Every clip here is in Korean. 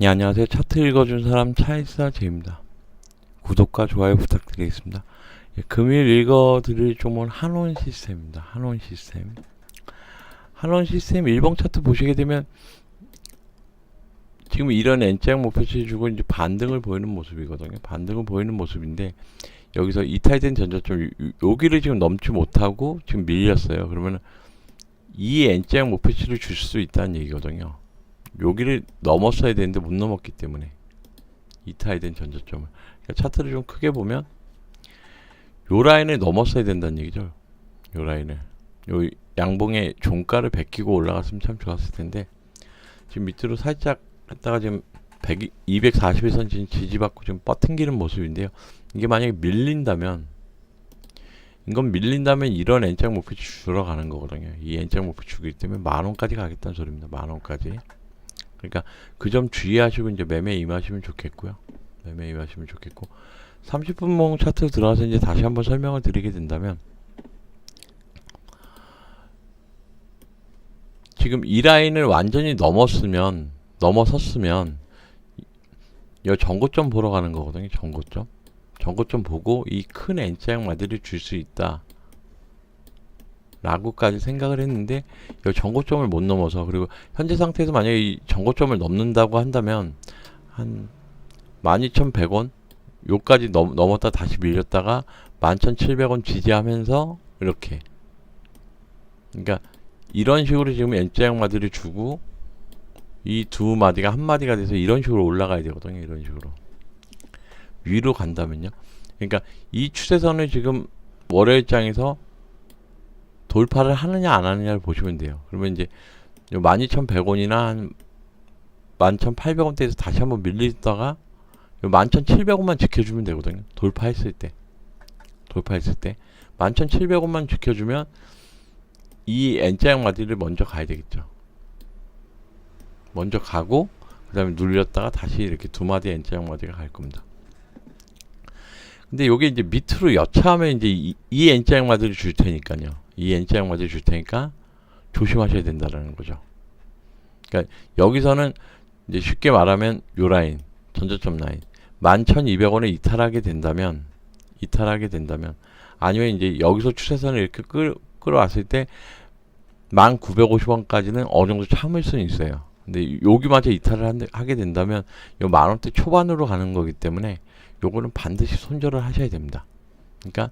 네, 안녕하세요. 차트 읽어준 사람 차이사 제입니다. 구독과 좋아요 부탁드리겠습니다. 예, 금일 읽어드릴 종목은 한원 시스템입니다. 한원 시스템. 한원 시스템 일봉 차트 보시게 되면 지금 이런 N자형 목표치 주고 이제 반등을 보이는 모습이거든요. 반등을 보이는 모습인데 여기서 이탈된 전저점 요- 여기를 지금 넘지 못하고 지금 밀렸어요. 그러면 이 N자형 목표치를 줄 수 있다는 얘기거든요. 여기를 넘었어야 되는데 못 넘었기 때문에 이탈된 전저점을 그러니까 차트를 좀 크게 보면 요 라인을 넘었어야 된다는 얘기죠. 요 라인을 요 양봉의 종가를 베끼고 올라갔으면 참 좋았을 텐데 지금 밑으로 살짝 했다가 지금 100, 240일선 지금 지지받고 지금 뻗팅기는 모습인데요. 이게 만약에 밀린다면 이건 밀린다면 이런 N장 목표치 주러 가는 거거든요. 이 N장 목표 주기 때문에 만 원까지 가겠다는 소리입니다. 만 원까지. 그러니까 그 점 주의하시고 이제 매매 임하시면 좋겠고요. 매매 임하시면 좋겠고 30분 몽 차트 들어가서 이제 다시 한번 설명을 드리게 된다면 지금 이 라인을 완전히 넘었으면 넘어섰으면 이 전고점 보러 가는 거거든요. 전고점. 전고점 보고 이 큰 N자형 마디를 줄 수 있다. 라고까지 생각을 했는데 이 전고점을 못 넘어서 그리고 현재 상태에서 만약에 이 전고점을 넘는다고 한다면 한 12,100원 요까지 넘, 넘었다 다시 밀렸다가 11,700원 지지하면서 이렇게. 그러니까 이런 식으로 지금 N자형 마디를 주고 이 두 마디가 한 마디가 돼서 이런 식으로 올라가야 되거든요 이런 식으로. 위로 간다면요. 그러니까 이 추세선을 지금 월요일장에서 돌파를 하느냐 안 하느냐를 보시면 돼요. 그러면 이제 12,100원이나 한 11,800원대에서 다시 한번 밀리다가 11,700원만 지켜주면 되거든요. 돌파했을 때. 돌파했을 때. 11,700원만 지켜주면 이 N자형 마디를 먼저 가야 되겠죠. 먼저 가고 그 다음에 눌렸다가 다시 이렇게 두 마디 N자형 마디가 갈 겁니다. 근데 요게 이제 밑으로 여차하면 이제 이, 이 N자형 마디를 줄 테니까요. 이 N자형 마디를 줄 테니까 조심하셔야 된다라는 거죠. 그러니까 여기서는 이제 쉽게 말하면 요 라인, 전저점 라인 11,200원에 이탈하게 된다면 이탈하게 된다면 아니면 이제 여기서 추세선을 이렇게 끌, 끌어왔을 때 1,950원까지는 어느 정도 참을 수는 있어요. 근데 여기마저 이탈을 한- 하게 된다면 요 만원대 초반으로 가는 거기 때문에 요거는 반드시 손절을 하셔야 됩니다. 그러니까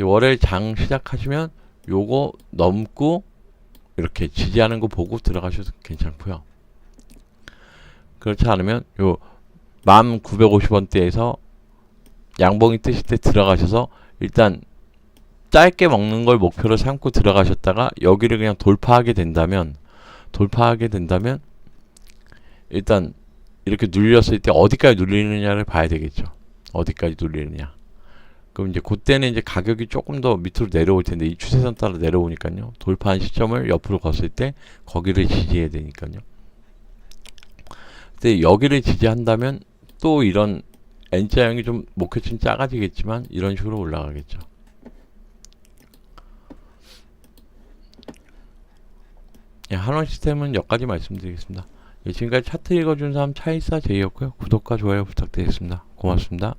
월요일 장 시작하시면 요거 넘고 이렇게 지지하는 거 보고 들어가셔도 괜찮고요. 그렇지 않으면 요 1950원대에서 양봉이 뜨실 때 들어가셔서 일단 짧게 먹는 걸 목표로 삼고 들어가셨다가 여기를 그냥 돌파하게 된다면 돌파하게 된다면 일단 이렇게 눌렸을 때 어디까지 눌리느냐를 봐야 되겠죠. 어디까지 눌리느냐. 그럼 이제 그때는 이제 가격이 조금 더 밑으로 내려올 텐데 이 추세선 따라 내려오니까요. 돌파한 시점을 옆으로 걷을 때 거기를 지지해야 되니까요. 근데 여기를 지지한다면 또 이런 N자형이 좀 목표치는 작아지겠지만 이런 식으로 올라가겠죠. 예, 한원 시스템은 여기까지 말씀드리겠습니다. 예, 지금까지 차트 읽어준 사람 차이사 제이였고요. 구독과 좋아요 부탁드리겠습니다. 고맙습니다.